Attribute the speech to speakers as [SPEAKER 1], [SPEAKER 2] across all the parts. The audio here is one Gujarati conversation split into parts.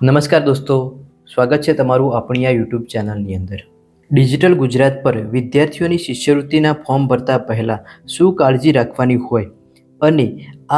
[SPEAKER 1] નમસ્કાર દોસ્તો, સ્વાગત છે તમારું આપણી આ યુટ્યુબ ચેનલની અંદર. ડિજિટલ ગુજરાત પર વિદ્યાર્થીઓની શિષ્યવૃત્તિના ફોર્મ ભરતા પહેલાં શું કાળજી રાખવાની હોય અને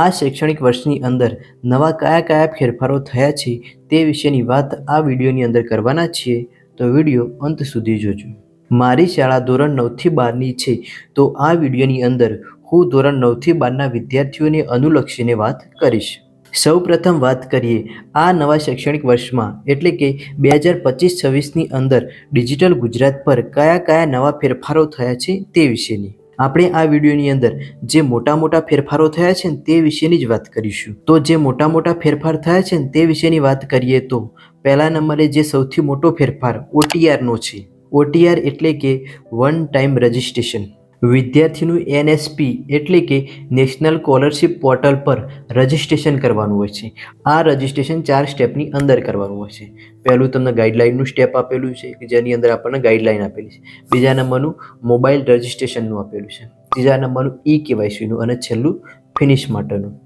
[SPEAKER 1] આ શૈક્ષણિક વર્ષની અંદર નવા કયા કયા ફેરફારો થયા છે તે વિશેની વાત આ વિડીયોની અંદર કરવાના છીએ, તો વીડિયો અંત સુધી જોજો. મારી શાળા ધોરણ નવથી બારની છે, તો આ વિડીયોની અંદર હું ધોરણ નવથી બારના વિદ્યાર્થીઓને અનુલક્ષીને વાત કરીશ. સૌ પ્રથમ વાત કરીએ આ નવા શૈક્ષણિક વર્ષમાં એટલે કે બે હજાર પચીસ છવ્વીસની અંદર ડિજિટલ ગુજરાત પર કયા કયા નવા ફેરફારો થયા છે તે વિશેની. આપણે આ વિડીયોની અંદર જે મોટા મોટા ફેરફારો થયા છે તે વિશેની જ વાત કરીશું. તો જે મોટા મોટા ફેરફાર થયા છે તે વિશેની વાત કરીએ તો પહેલા નંબરે જે સૌથી મોટો ફેરફાર ઓટીઆરનો છે. ઓટીઆર એટલે કે વન ટાઈમ રજિસ્ટ્રેશન. વિદ્યાર્થીનું એનએસપી એટલે કે નેશનલ સ્કોલરશિપ પોર્ટલ પર રજિસ્ટ્રેશન કરવાનું હોય છે. આ રજિસ્ટ્રેશન ચાર સ્ટેપની અંદર કરવાનું હોય છે. પહેલું તમને ગાઈડલાઇનનું સ્ટેપ આપેલું છે કે જેની અંદર આપણને ગાઈડલાઇન આપેલી છે. બીજા નંબરનું મોબાઈલ રજિસ્ટ્રેશનનું આપેલું છે. ત્રીજા નંબરનું ઈ કેવાયસીનું અને છેલ્લું ફિનિશ માટેનું.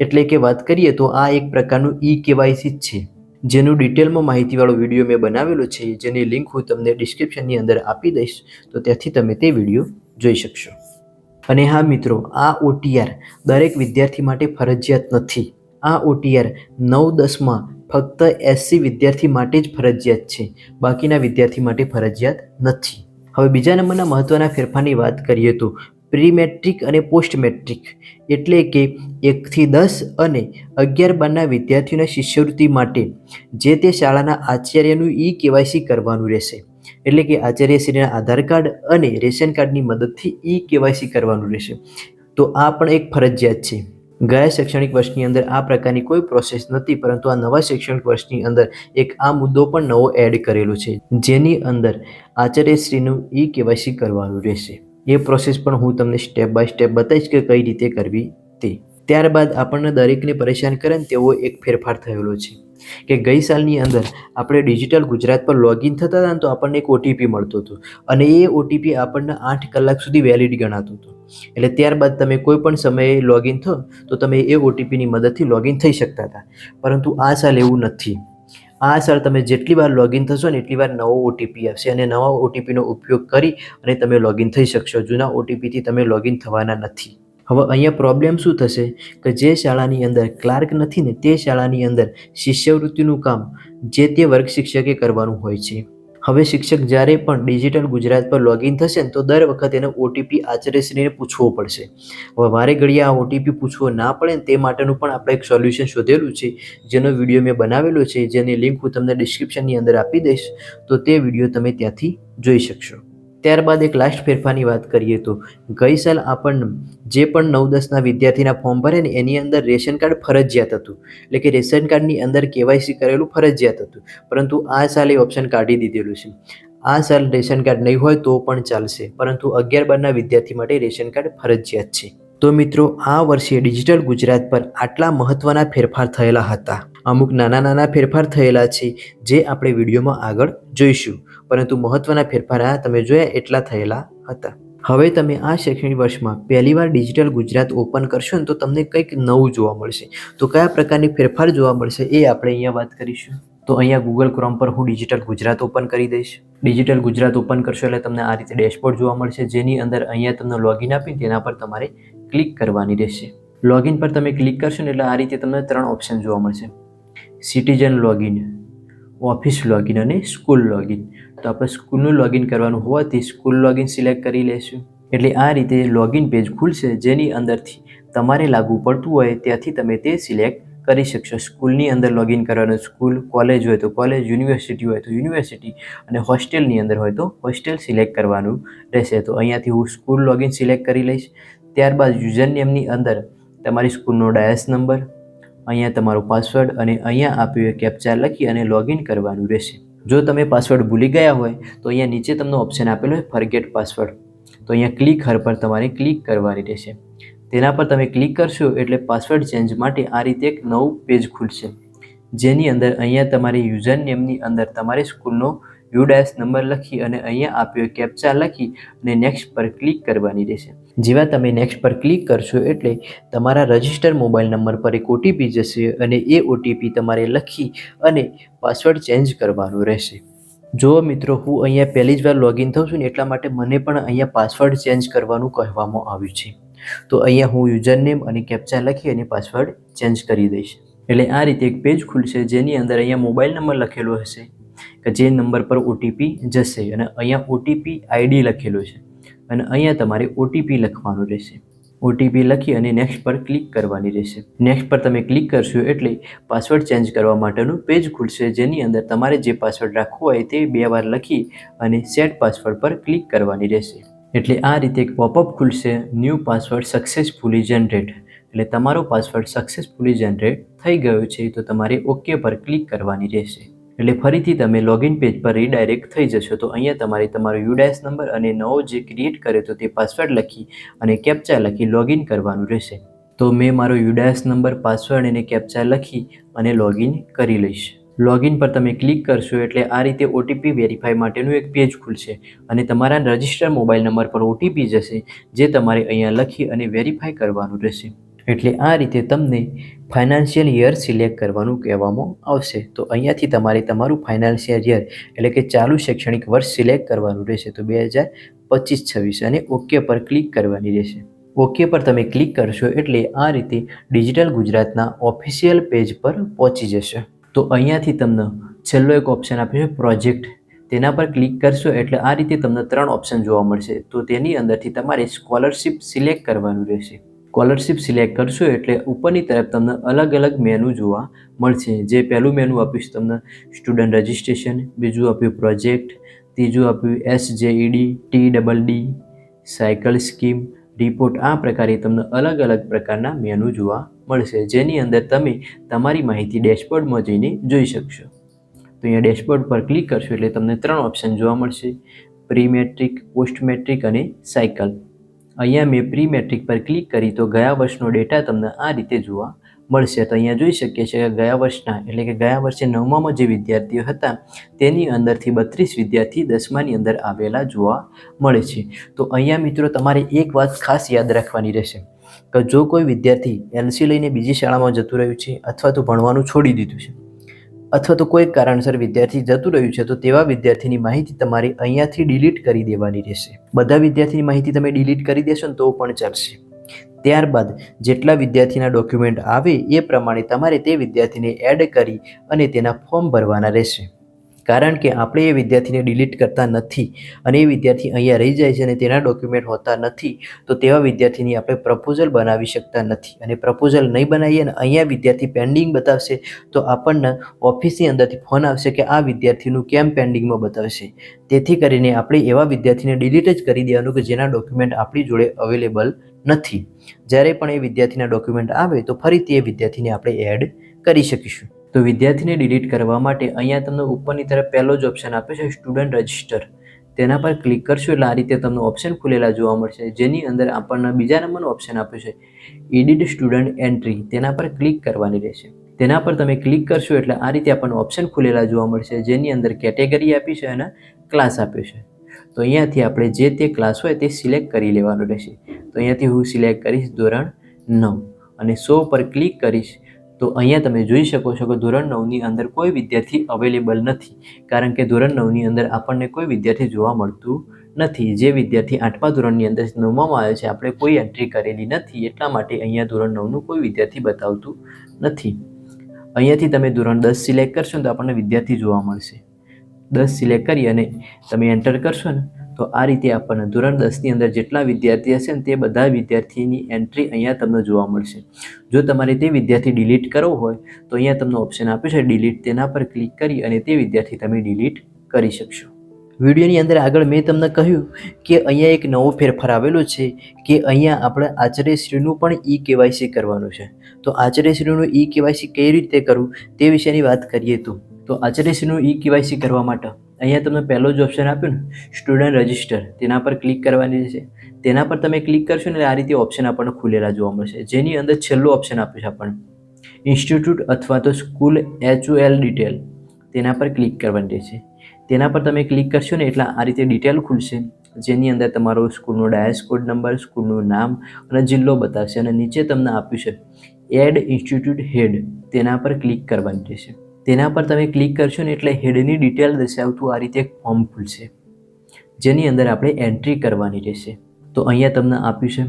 [SPEAKER 1] એટલે કે વાત કરીએ તો આ એક પ્રકારનું ઈ કેવાયસી જ છે. જેનું ડિટેલમાં માહિતીવાળો વીડિયો મેં બનાવેલો છે. જેની લિંક હું તમને ડિસ્ક્રિપ્શનની અંદર આપી દઈશ. તો ત્યાંથી તમે તે વીડિયો જોઈ શકશો. અને હા મિત્રો, આ ઓટીઆર દરેક વિદ્યાર્થી માટે ફરજિયાત નથી. આ ઓટીઆર નવ દસમાં ફક્ત એસસી વિદ્યાર્થી માટે જ ફરજિયાત છે. બાકીના વિદ્યાર્થી માટે ફરજિયાત નથી. હવે બીજા નંબરના મહત્ત્વના ફેરફારની વાત કરીએ તો પ્રી મેટ્રિક અને પોસ્ટ મેટ્રિક એટલે કે એકથી દસ અને અગિયાર બારના વિદ્યાર્થીઓના શિષ્યવૃત્તિ માટે જે તે શાળાના આચાર્યનું ઈ કેવાયસી કરવાનું રહેશે. એટલે કે આચાર્યશ્રીના આધાર કાર્ડ અને રેશન કાર્ડની મદદથી ઈ કેવાયસી કરવાનું રહેશે. તો આ પણ એક ફરજિયાત છે. ગયા શૈક્ષણિક વર્ષની અંદર આ પ્રકારની કોઈ પ્રોસેસ નથી, પરંતુ આ નવા શૈક્ષણિક વર્ષની અંદર એક આ મુદ્દો પણ નવો એડ કરેલો છે. જેની અંદર આચાર્યશ્રીનું ઈ કેવાયસી કરવાનું રહેશે. એ પ્રોસેસ પણ હું તમને સ્ટેપ બાય સ્ટેપ બતાવીશ કે કઈ રીતે કરવી તે. ત્યારબાદ આપણને દરેકને પરેશાન કરે ને તેવો એક ફેરફાર થયેલો છે. કે ગઈ સાલની અંદર આપણે ડિજિટલ ગુજરાત પર લોગિન થતા હતા ને તો આપણને એક ઓટીપી મળતો હતો. અને એ ઓટીપી આપણને આઠ કલાક સુધી વેલિડ ગણાતો હતો. એટલે ત્યારબાદ તમે કોઈ પણ સમયે લોગિન થો તો તમે એ ઓટીપીની મદદથી લોગિન થઈ શકતા હતા. પરંતુ આ સાલ એવું નથી. આ સાલ તમે જેટલી વાર લોગિન થશો ને એટલી વાર નવો ઓટીપી આવશે અને નવા ઓટીપીનો ઉપયોગ કરી અને તમે લોગિન થઈ શકશો. જૂના ઓટીપીથી તમે લોગિન થવાના નથી. હવે અહીંયા પ્રોબ્લેમ શું થશે? કે જે શાળાની અંદર ક્લાર્ક નથી ને તે શાળાની અંદર શિષ્યવૃત્તિનું કામ જે તે વર્ગ શિક્ષકે કરવાનું હોય છે. હવે શિક્ષક જ્યારે પણ ડિજિટલ ગુજરાત પર લોગિન થશે ને તો દર વખત એને ઓટીપી આચાર્યશ્રીને પૂછવો પડશે. હવે વારે ઘડીએ આ ઓટીપી પૂછવો ના પડે ને તે માટેનું પણ આપણે એક સોલ્યુશન શોધેલું છે. જેનો વીડિયો મેં બનાવેલો છે. જેની લિંક હું તમને ડિસ્ક્રિપ્શનની અંદર આપી દઈશ. તો તે વીડિયો તમે ત્યાંથી જોઈ શકશો. ત્યારબાદ એક લાસ્ટ ફેરફારની વાત કરીએ તો ગઈ સાલ આપણને જે પણ નવ દસના વિદ્યાર્થીના ફોર્મ ભરે ને એની અંદર રેશન કાર્ડ ફરજિયાત હતું. એટલે કે રેશન કાર્ડની અંદર કેવાયસી કરેલું ફરજિયાત હતું. પરંતુ આ સાલ એ ઓપ્શન કાઢી દીધેલું છે. આ સાલ રેશન કાર્ડ નહીં હોય તો પણ ચાલશે. પરંતુ અગિયાર બારના વિદ્યાર્થી માટે રેશન કાર્ડ ફરજિયાત છે. તો મિત્રો, આ વર્ષે ડિજિટલ ગુજરાત પર આટલા મહત્ત્વના ફેરફાર થયેલા હતા. અમુક નાના નાના ફેરફાર થયેલા છે, જે આપણે વિડીયોમાં આગળ જોઈશું. પરંતુ મહત્ત્વના ફેરફાર આ તમે જોયા એટલા થયેલા હતા. હવે તમે આ શૈક્ષણિક વર્ષમાં પહેલીવાર ડિજિટલ ગુજરાત ઓપન કરશો ને તો તમને કંઈક નવું જોવા મળશે. તો કયા પ્રકારની ફેરફાર જોવા મળશે એ આપણે અહીંયા વાત કરીશું. તો અહીંયા ગૂગલ ક્રોમ પર હું ડિજિટલ ગુજરાત ઓપન કરી દઈશ. ડિજિટલ ગુજરાત ઓપન કરશો એટલે તમને આ રીતે ડેશબોર્ડ જોવા મળશે. જેની અંદર અહીંયા તમને લોગિન આપી તેના પર તમારે ક્લિક કરવાની રહેશે. લોગિન પર તમે ક્લિક કરશો ને એટલે આ રીતે તમને ત્રણ ઓપ્શન જોવા મળશે. સિટીઝન લોગિન ઓફિસ લોગિન અને સ્કૂલ લોગિન તો આપણે સ્કૂલનું લોગિન કરવાનું હોવાથી સ્કૂલ લોગિન સિલેક્ટ કરી લઈશું એટલે આ રીતે લોગિન પેજ ખુલશે જેની અંદરથી તમારે લાગુ પડતું હોય ત્યાંથી તમે તે સિલેક્ટ કરી શકશો. સ્કૂલની અંદર લોગિન કરવાનું સ્કૂલ કોલેજ હોય તો કોલેજ યુનિવર્સિટી હોય તો યુનિવર્સિટી અને હોસ્ટેલની અંદર હોય તો હોસ્ટેલ સિલેક્ટ કરવાનું રહેશે. તો અહીંયાથી હું સ્કૂલ લોગિન સિલેક્ટ કરી લઈશ. ત્યારબાદ યુઝર નેમની અંદર તમારી સ્કૂલનો ડાયસ નંબર, અહીંયા તમારો પાસવર્ડ અને અહીંયા આપ્યું કેપ્ચા લખી અને લોગિન કરવાનું રહેશે. જો તમે પાસવર્ડ ભૂલી ગયા હોય, તો અહીંયા નીચે તમને ઓપ્શન આપેલો હોય ફરગેટ પાસવર્ડ તો અહીંયા ક્લિક હર પર તમારે ક્લિક કરવાની રહેશે. તેના પર તમે ક્લિક કરશો એટલે પાસવર્ડ ચેન્જ માટે આ રીતે એક નવું પેજ ખુલશે. જેની અંદર અહીંયા તમારી યુઝર નેમની અંદર તમારી સ્કૂલનો યુડાયસ નંબર લખી અને અહીંયા આપ્યો કેપ્ચા લખી અને નેક્સ્ટ પર ક્લિક કરવાની રહેશે. જેવા તમે નેક્સ્ટ પર ક્લિક કરશો એટલે તમારા રજિસ્ટર મોબાઈલ નંબર પર એક ઓટીપી જશે અને એ ઓટીપી તમારે લખી અને પાસવર્ડ ચેન્જ કરવાનો રહેશે. જો મિત્રો, હું અહીંયા પહેલી જ વાર લોગિન થઉં છું ને એટલા માટે મને પણ અહીંયા પાસવર્ડ ચેન્જ કરવાનું કહેવામાં આવ્યું છે. તો અહીંયા હું યુઝરનેમ અને કેપ્ચા લખી અને પાસવર્ડ ચેન્જ કરી દઈશ. એટલે આ રીતે એક પેજ ખુલશે જેની અંદર અહીંયા મોબાઈલ નંબર લખેલો હશે કે જે નંબર પર ઓટીપી જશે અને અહીંયા ઓટીપી આઈડી લખેલો છે. અને અહીંયા તમારે ઓટીપી લખવાનું રહેશે. ઓટીપી લખી અને નેક્સ્ટ પર ક્લિક કરવાની રહેશે. નેક્સ્ટ પર તમે ક્લિક કરશો એટલે પાસવર્ડ ચેન્જ કરવા માટેનું પેજ ખુલશે. જેની અંદર તમારે જે પાસવર્ડ રાખવો હોય તે બે વાર લખી અને સેટ પાસવર્ડ પર ક્લિક કરવાની રહેશે. એટલે આ રીતે એક પોપઅપ ખુલશે. ન્યૂ પાસવર્ડ સક્સેસફુલી જનરેટ એટલે તમારો પાસવર્ડ સક્સેસફુલી જનરેટ થઈ ગયો છે. તો તમારે ઓકે પર ક્લિક કરવાની રહેશે. એટલે ફરીથી તમે લોગિન પેજ પર રીડાયરેક્ટ થઈ જશો. તો અહીંયા તમારે તમારો યુડાયસ નંબર અને નવો જે ક્રિએટ કર્યો તો તે પાસવર્ડ લખી અને કેપ્ચા લખી લોગિન કરવાનું રહેશે. તો મેં મારો યુડાયસ નંબર પાસવર્ડ અને કેપ્ચા લખી અને લોગિન કરી લઈશ. લોગિન પર તમે ક્લિક કરશો એટલે આ રીતે ઓટીપી વેરીફાઈ માટેનું એક પેજ ખુલશે અને તમારા રજિસ્ટર મોબાઈલ નંબર પર ઓટીપી જશે જે તમારે અહીંયા લખી અને વેરીફાઈ કરવાનું રહેશે. એટલે આ રીતે તમને ફાઇનાન્શિયલ યર સિલેક્ટ કરવાનું કહેવામાં આવશે. તો અહીંયાથી તમારે તમારું ફાઇનાન્શિયલ યર એટલે કે ચાલુ શૈક્ષણિક વર્ષ સિલેક્ટ કરવાનું રહેશે. તો બે હજાર પચીસ છવ્વીસ અને ઓકે પર ક્લિક કરવાની રહેશે. ઓકે પર તમે ક્લિક કરશો એટલે આ રીતે ડિજિટલ ગુજરાતના ઓફિશિયલ પેજ પર પહોંચી જશે. તો અહીંયાથી તમને છેલ્લો એક ઓપ્શન આપ્યો છે પ્રોજેક્ટ તેના પર ક્લિક કરશો એટલે આ રીતે તમને ત્રણ ઓપ્શન જોવા મળશે. તો તેની અંદરથી તમારે સ્કોલરશિપ સિલેક્ટ કરવાનું રહેશે. સ્કોલરશિપ સિલેક્ટ કરશો એટલે ઉપરની તરફ તમને અલગ અલગ મેનુ જોવા મળશે. જે પહેલું મેનુ આપીશ તમને, સ્ટુડન્ટ રજિસ્ટ્રેશન, બીજું આપ્યું પ્રોજેક્ટ, ત્રીજું આપ્યું S JED T double D cycle scheme, report. આ પ્રકારે તમને અલગ અલગ પ્રકારના મેનુ જોવા મળશે. જેની અંદર તમે તમારી માહિતી ડેશબોર્ડમાં જઈને જોઈ શકશો. તો અહીંયા ડેશબોર્ડ પર ક્લિક કરશો એટલે તમને ત્રણ ઓપ્શન જોવા મળશે. પ્રી મેટ્રિક પોસ્ટ મેટ્રિક અને સાયકલ. અહીંયા મેં પ્રી મેટ્રિક પર ક્લિક કરી તો ગયા વર્ષનો ડેટા તમને આ રીતે જોવા મળશે. તો અહીંયા જોઈ શકીએ છીએ કે ગયા વર્ષના, એટલે કે ગયા વર્ષે નવમામાં જે વિદ્યાર્થીઓ હતા, તેની અંદરથી બત્રીસ વિદ્યાર્થી દસમાની અંદર આવેલા જોવા મળે છે. તો અહીંયા મિત્રો તમારે એક વાત ખાસ યાદ રાખવાની રહેશે કે જો કોઈ વિદ્યાર્થી એલસી લઈને બીજી શાળામાં જતું રહ્યું છે અથવા તો ભણવાનું છોડી દીધું છે અથવા તો કોઈ કારણસર વિદ્યાર્થી જતું રહ્યું છે, તો તેવા વિદ્યાર્થીની માહિતી તમારે અહીંયાથી ડિલીટ કરી દેવાની રહેશે. બધા વિદ્યાર્થીની માહિતી તમે ડિલીટ કરી દેશો ને તો પણ ચાલશે. ત્યારબાદ જેટલા વિદ્યાર્થીના ડોક્યુમેન્ટ આવે એ પ્રમાણે તમારે તે વિદ્યાર્થીને એડ કરી અને તેના ફોર્મ ભરવાના રહેશે. કારણ કે આપણે એ વિદ્યાર્થીને ડિલીટ કરતા નથી અને એ વિદ્યાર્થી અહીંયા રહી જાય છે અને તેના ડોક્યુમેન્ટ હોતા નથી, તો તેવા વિદ્યાર્થીની આપણે પ્રપોઝલ બનાવી શકતા નથી. અને પ્રપોઝલ નહીં બનાવીએ અને અહીંયા વિદ્યાર્થી પેન્ડિંગ બતાવશે, તો આપણને ઓફિસની અંદરથી ફોન આવશે કે આ વિદ્યાર્થીનું કેમ પેન્ડિંગમાં બતાવશે. તેથી કરીને આપણે એવા વિદ્યાર્થીને ડિલીટ જ કરી દેવાનું કે જેના ડોક્યુમેન્ટ આપણી જોડે અવેલેબલ નથી. જ્યારે પણ એ વિદ્યાર્થીના ડોક્યુમેન્ટ આવે, તો ફરીથી એ વિદ્યાર્થીને આપણે એડ કરી શકીશું. તો વિદ્યાર્થીને ડિલીટ કરવા માટે અહીંયા તમને ઉપરની તરફ પહેલો જ ઓપ્શન આપે છે સ્ટુડન્ટ રજિસ્ટર તેના પર ક્લિક કરશો એટલે આ રીતે તમને ઓપ્શન ખુલેલા જોવા મળશે. જેની અંદર આપણને બીજા નંબરનો ઓપ્શન આપ્યો છે એડિટ સ્ટુડન્ટ એન્ટ્રી તેના પર ક્લિક કરવાની રહેશે. તેના પર તમે ક્લિક કરશો એટલે આ રીતે આપણને ઓપ્શન ખુલેલા જોવા મળશે. જેની અંદર કેટેગરી આપી છે અને ક્લાસ આપ્યો છે. તો અહીંયાથી આપણે જે તે ક્લાસ હોય તે સિલેક્ટ કરી લેવાનો રહેશે. તો અહીંયાથી હું સિલેક્ટ કરીશ ધોરણ નવ. અને સો પર ક્લિક કરીશ તો અહીંયા તમે જોઈ શકો છો કે ધોરણ નવની અંદર કોઈ વિદ્યાર્થી અવેલેબલ નથી. કારણ કે ધોરણ નવની અંદર આપણને કોઈ વિદ્યાર્થી જોવા મળતું નથી. જે વિદ્યાર્થી આઠમા ધોરણની અંદર નવમામાં આવે છે, આપણે કોઈ એન્ટ્રી કરેલી નથી. એટલા માટે અહીંયા ધોરણ નવનું કોઈ વિદ્યાર્થી બતાવતું નથી. અહીંયાથી તમે ધોરણ દસ સિલેક્ટ કરશો તો આપણને વિદ્યાર્થી જોવા મળશે. દસ સિલેક્ટ કરી અને તમે એન્ટર કરશો ને તો આ રીતે આપણને ધોરણ દસની અંદર જેટલા વિદ્યાર્થી હશે ને તે બધા વિદ્યાર્થીની એન્ટ્રી અહીંયા તમને જોવા મળશે. જો તમારે તે વિદ્યાર્થી ડિલીટ કરવો હોય, તો અહીંયા તમને ઓપ્શન આપ્યું છે ડિલીટ તેના પર ક્લિક કરી અને તે વિદ્યાર્થી તમે ડિલીટ કરી શકશો. વિડીયોની અંદર આગળ મેં તમને કહ્યું કે અહીંયા એક નવો ફેરફાર આવેલો છે કે અહીંયા આપણે આચાર્યશ્રીનું પણ ઈ કેવાયસી કરવાનું છે. તો આચાર્યશ્રીનું ઈ કેવાયસી કઈ રીતે કરવું તે વિશેની વાત કરીએ તો. તો આચાર્યશ્રીનું ઈ કેવાયસી કરવા માટે અહીંયા તમને પહેલો જ ઓપ્શન આપ્યું ને સ્ટુડન્ટ રજિસ્ટર તેના પર ક્લિક કરવાની છે, તેના પર તમે ક્લિક કરશો ને, આ રીતે ઓપ્શન આપણને ખુલેલા જોવા મળશે. જેની અંદર છેલ્લો ઓપ્શન આપ્યું છે આપણને ઇન્સ્ટિટ્યૂટ અથવા તો સ્કૂલ એચયુએલ ડિટેલ તેના પર ક્લિક કરવાની રહેશે તેના પર તમે ક્લિક કરશો ને, એટલે આ રીતે ડિટેલ ખુલશે. જેની અંદર તમારો સ્કૂલનો ડાયસ કોડ નંબર સ્કૂલનું નામ અને જિલ્લો બતાવશે. અને નીચે તમને આપ્યું છે એડ ઇન્સ્ટિટ્યૂટ હેડ તેના પર ક્લિક કરવાની રહેશે તેના પર તમે ક્લિક કરશો ને એટલે હેડની ડિટેલ દર્શાવતું આ રીતે એક ફોર્મ ખુલશે. જેની અંદર આપણે એન્ટ્રી કરવાની રહેશે. તો અહીંયા તમને આપ્યું છે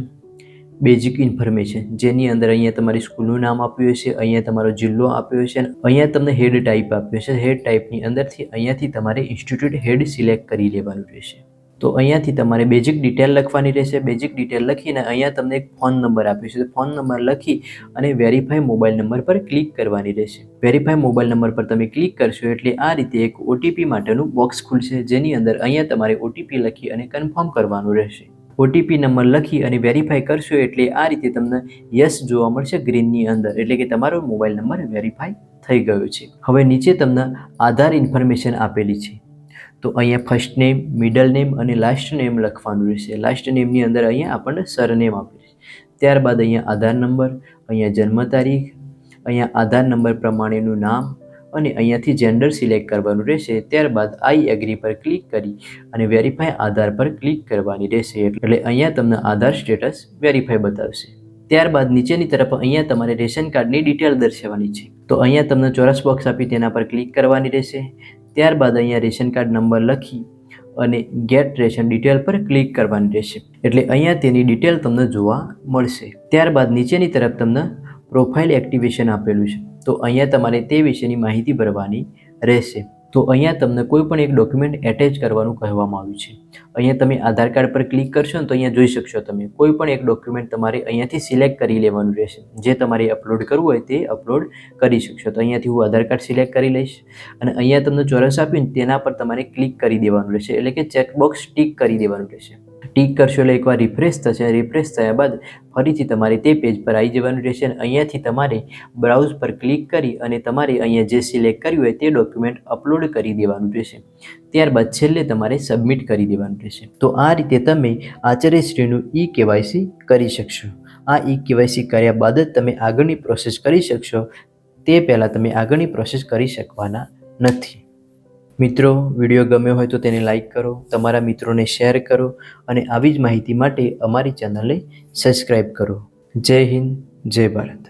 [SPEAKER 1] બેઝિક ઇન્ફોર્મેશન જેની અંદર અહીંયા તમારી સ્કૂલનું નામ આપ્યું હશે, અહીંયા તમારો જિલ્લો આપ્યો છે અને અહીંયા તમને હેડ ટાઈપ આપ્યો છે હેડ ટાઈપની અંદરથી અહીંયાથી તમારે ઇન્સ્ટિટ્યૂટ હેડ સિલેક્ટ કરી લેવાનું રહેશે. તો અહીંયાથી તમારે બેઝિક ડિટેલ લખવાની રહેશે. બેઝિક ડિટેલ લખીને અહીંયા તમને એક ફોન નંબર આપ્યો છે ફોન નંબર લખી અને વેરીફાઈ મોબાઈલ નંબર પર ક્લિક કરવાની રહેશે. વેરીફાઈ મોબાઈલ નંબર પર તમે ક્લિક કરશો એટલે આ રીતે એક ઓટીપી માટેનું બોક્સ ખુલશે, જેની અંદર અહીંયા તમારે ઓટીપી લખી અને કન્ફર્મ કરવાનું રહેશે. ઓટીપી નંબર લખી અને વેરીફાઈ કરશો એટલે આ રીતે તમને યસ જોવા મળશે ગ્રીનની અંદર. એટલે કે તમારો મોબાઈલ નંબર વેરીફાઈ થઈ ગયો છે. હવે નીચે તમને આધાર ઇન્ફોર્મેશન આપેલી છે. તો અહીંયા ફર્સ્ટ નેમ મિડલ નેમ અને લાસ્ટ નેમ લખવાનું રહેશે. લાસ્ટ નેમની અંદર અહીંયા આપણને સરનેમ આપેલું છે. ત્યારબાદ અહીંયા આધાર નંબર અહીંયા જન્મ તારીખ, અહીંયા આધાર નંબર પ્રમાણેનું નામ અને અહીંયાથી જેન્ડર સિલેક્ટ કરવાનું રહેશે. ત્યારબાદ આઈ એગ્રી પર ક્લિક કરી અને વેરીફાય આધાર પર ક્લિક કરવાની રહેશે. એટલે અહીંયા તમને આધાર સ્ટેટસ વેરીફાઈ બતાવશે. ત્યારબાદ નીચેની તરફ અહીંયા તમારે રેશન કાર્ડની ડિટેલ દર્શાવવાની છે. તો અહીંયા તમને ચોરસ બોક્સ આપી તેના પર ક્લિક કરવાની રહેશે. ત્યારબાદ અહીંયા રેશન કાર્ડ નંબર લખી અને ગેટ રેશન ડિટેલ પર ક્લિક કરવાની રહેશે. એટલે અહીંયા તેની ડિટેલ તમને જોવા મળશે. ત્યારબાદ નીચેની તરફ તમને પ્રોફાઇલ એક્ટિવેશન આપેલું છે. તો અહીંયા તમારે તે વિશેની માહિતી ભરવાની રહેશે. તો અહીંયા તમને કોઈ પણ એક ડોક્યુમેન્ટ એટેચ કરવાનું કહેવામાં આવ્યું છે. અહીંયા તમે આધાર કાર્ડ પર ક્લિક કરશો ને તો અહીંયા જોઈ શકશો તમે. કોઈ પણ એક ડોક્યુમેન્ટ તમારે અહીંયાથી સિલેક્ટ કરી લેવાનું રહેશે. જે તમારે અપલોડ કરવું હોય તે અપલોડ કરી શકશો. તો અહીંયાથી હું આધાર કાર્ડ સિલેક્ટ કરી લઈશ અને અહીંયા તમને ચોરસ આપ્યું તેના પર તમારે ક્લિક કરી દેવાનું રહેશે. એટલે કે ચેકબોક્સ ટીક કરી દેવાનું રહેશે. ટીક કરશો એટલે એકવાર રિફ્રેશ થશે. રિફ્રેશ થયા બાદ ફરીથી તમારે તે પેજ પર આવી જવાનું રહેશે અને અહીંયાથી તમારે બ્રાઉઝ પર ક્લિક કરી અને તમારે અહીંયા જે સિલેક્ટ કર્યું હોય તે ડોક્યુમેન્ટ અપલોડ કરી દેવાનું રહેશે. ત્યારબાદ છેલ્લે તમારે સબમિટ કરી દેવાનું રહેશે. તો આ રીતે તમે આચાર્યશ્રીનું ઈ કેવાયસી કરી શકશો. આ ઈ કેવાયસી કર્યા બાદ જ તમે આગળની પ્રોસેસ કરી શકશો. તે પહેલાં તમે આગળની પ્રોસેસ કરી શકવાના નથી. મિત્રો વીડિયો ગમ્યો હોય તો તેને લાઈક કરો, તમારા મિત્રોને શેર કરો અને આવી જ માહિતી માટે અમારી ચેનલને સબસ્ક્રાઈબ કરો. જય હિન્દ, જય ભારત.